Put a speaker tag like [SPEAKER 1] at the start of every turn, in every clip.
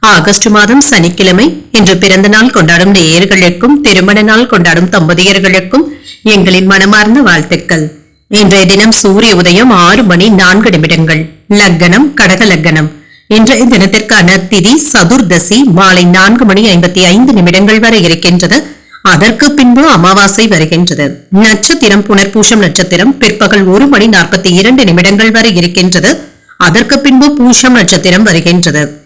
[SPEAKER 1] August மாதம் சனிக்கிழமை இன்று பிறந்த நாள் கொண்டாடும் நேயர்களுக்கும் திருமண நாள் கொண்டாடும் தம்பதியர்களுக்கும் எங்களின் மனமார்ந்த வாழ்த்துக்கள். இன்றைய தினம் சூரிய உதயம் ஆறு மணி நான்கு நிமிடங்கள். லக்கணம் கடக லக்கணம். இன்றைய தினத்திற்கான திதி சதுர்தசி மாலை நான்கு மணி ஐம்பத்தி ஐந்து நிமிடங்கள் வரை இருக்கின்றது. அதற்கு பின்பு அமாவாசை வருகின்றது. நட்சத்திரம் புனர்பூஷம் நட்சத்திரம் பிற்பகல் ஒரு மணி நாற்பத்தி இரண்டு நிமிடங்கள் வரை இருக்கின்றது. அதற்கு பின்பு பூஷம் நட்சத்திரம் வருகின்றது.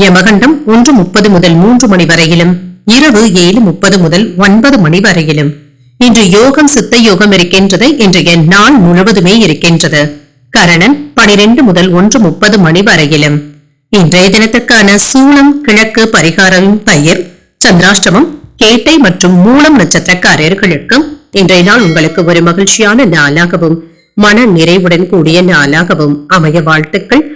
[SPEAKER 1] யமகண்டம் ஒன்று முப்பது முதல் மூன்று மணி வரையிலும் இரவு ஏழு முப்பது முதல் ஒன்பது மணி வரையிலும். இன்று யோகம் சித்த யோகம் இருக்கின்றது இன்றைய நாள் முழுவதுமே இருக்கின்றது. கரணன் பனிரெண்டு முதல் ஒன்று முப்பது மணி வரையிலும். இன்றைய தினத்துக்கான சூளம் கிழக்கு பரிகாரம் பெயர் சந்திராஷ்டமம் கேட்டை மற்றும் மூலம் நட்சத்திரக்காரர்களுக்கும் இன்றைய நாள் உங்களுக்கு ஒரு மகிழ்ச்சியான நாளாகவும் மன நிறைவுடன் கூடிய நாளாகவும் அமைய வாழ்த்துக்கள்.